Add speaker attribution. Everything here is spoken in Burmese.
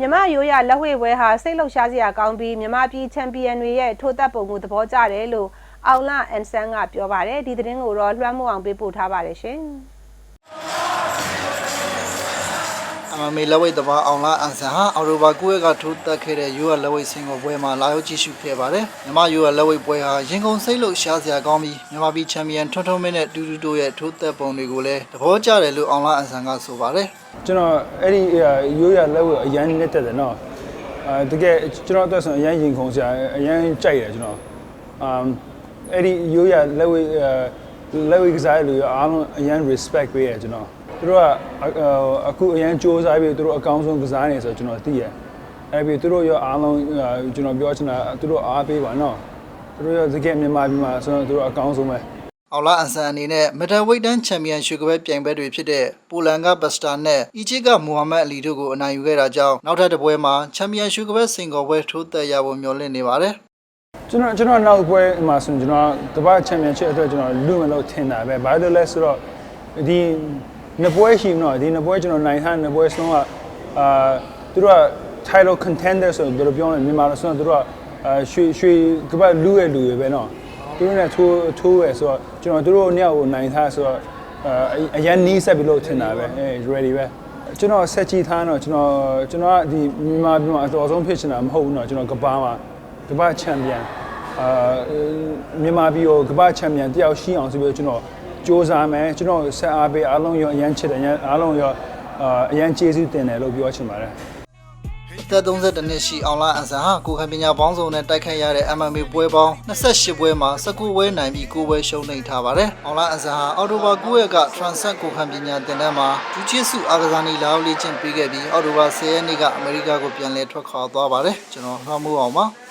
Speaker 1: မြမရိုးရလက်ဝှေ့ပွဲဟာစိတ်လှုပ်ရှားစရာကောင်းပြီးမြမပြည်ချန်ပီယံတွေရဲ့ထိုးသက်ပုံကိုသဘောကျတယ်လို့အောင်လအန်ဆန်ကပြောပါတယ်ဒီသတင်းကိုတော့လွှမ်းမိုးအောင်ပေးပို့ထားပါတယ်ရှင်
Speaker 2: အမမေလက်ဝိတ်တပါအောင်လာအန်ဆန်ဟာအော်တိုဘာ9ရက်ကထိုးတက်ခဲ့တဲ့ယူရလက်ဝိတ်စင်ကိုပွဲမှာလာရောက်ကြည့်ရှုခဲ့ပါတယ်မြန်မာယူရလက်ဝိတ်ပွဲဟာရင်ကုန်စိတ်လို့ရှားစရာကောင်းပြီးမြန်မာပြည်ချန်ပီယံထွန်းထွန်းမင်းနဲ့တူတူတို့ရဲ့ထိုးတက်ပုံတွေကိုလည်းသဘောကျတယ်လို့အောင်လာအန်ဆန်ကဆိုပါတယ်
Speaker 3: ကျွန်တော်အဲ့ဒီရိုးရလက်ဝဲအရန်နဲ့တက်တယ်နော်အဲတကယ်ကျွန်တော်အတွက်ဆိုအရန်ရင်ခုန်စရာအရန်ကြိုက်တယ်ကျွန်တော်အမ်အဲ့ဒီရိုးရလက်ဝဲလက်ဝဲကစားလို့အားလုံးအရန် respect ပေးရကျွန်တော်သူတို့ကအခုအရန်စူးစမ်းပြီးသူတို့အကောင်းဆုံးကစားနေဆိုကျွန်တော်သိရအဲ့ပြီးသူတို့ရောအားလုံးကျွန်တော်ပြောချင်တာသူတို့အားပေးပါနော်သူတို့ရောတကယ်မြန်မာပြည်မှာဆိုတော့သူတို့အကောင်းဆုံးပဲ
Speaker 2: အောင်လာအန်ဆန်အနေနဲ့မက်ဒယ်ဝိတ်တန်းချန်ပီယံရွှေကပွဲပြိုင်ပွဲတွေဖြစ်တဲ့ပိုလန်ကဘတ်စတာနဲ့အီဂျစ်ကမိုဟာမက်အလီတို့ကိုအနိုင်ယူခဲ့တာကြောင့်နောက်ထပ်တစ်ပွဲမှာချန်ပီယံရွှေကပွဲစင်ကောပွဲထိုးတက်ရဖို့မျှော်လင့်နေပါတယ်
Speaker 3: ကျွန်တော်ကျွန်တော်နောက်ပွဲမှာဆိုရင်ကျွန်တော်တပတ်ချန်ပီယံချစ်အတွက်ကျွန်တော်လူမလို့ထင်တာပဲဘာလို့လဲဆိုတော့ဒီနှစ်ပွဲရှိမလို့ဒီနှစ်ပွဲကျွန်တော်နိုင်ထားနှစ်ပွဲစလုံးကအာသူတို့က title contender ဆိုတော့ပြောတယ်မြန်မာလို့ဆိုတော့သူတို့ကအာရွှေရွှေကပတ်လူရဲ့လူတွေပဲနော် သူတို့နဲ့ထိုးထိုးရဆိုတော့ကျွန်တော်သူတို့နှစ်ယောက်ကိုနိုင်ထားဆိုတော့အာအရန်နီးဆက်ပြီလို့ထင်တာပဲအဲ ready ပဲကျွန်တော်ဆက်ကြည့်ထားတော့ကျွန်တော်ကျွန်တော်ကဒီမြန်မာပြည်မှာအတော်ဆုံးဖြစ်ချင်တာမဟုတ်ဘူးเนาะကျွန်တော်ကဘာမှာကဘာချန်ပီယံ အာမြန်မာပြည်ကိုကမ္ဘာချန်ပီယံတယောက်ရှိအောင်ဆိုပြီးတော့ကျွန်တော်စူးစမ်းမယ်ကျွန်တော်ဆက်အားပေးအားလုံးရောအရန်ချစ်တယ်အရန်အားလုံးရောအာအရန်ကျေးဇူးတင်တယ်လို့ပြောချင်ပါတယ်
Speaker 2: သက်32နှစ်ရှိအောင်လာအန်ဆန်ဟာကိုယ်ခံပညာပေါင်းစုံနဲ့တိုက်ခိုက်ရတဲ့ MMA ပွဲပေါင်း28ပွဲမှာ19ပွဲနိုင်ပြီး9ပွဲရှုံးနိမ့်ထားပါတယ်။အောင်လာအန်ဆန်ဟာအော်တိုဘာ9ရက်က Transcend ကိုယ်ခံပညာသင်တန်းမှာဂျူချစ်စုအာကစားနည်းလာအောင်လေ့ကျင့်ပေးခဲ့ပြီးအော်တိုဘာ10ရက်နေ့ကအမေရိကကိုပြန်လည်ထွက်ခွာသွားပါတယ်။ကျွန်တော်နှောင်းမှုအောင်ပါ။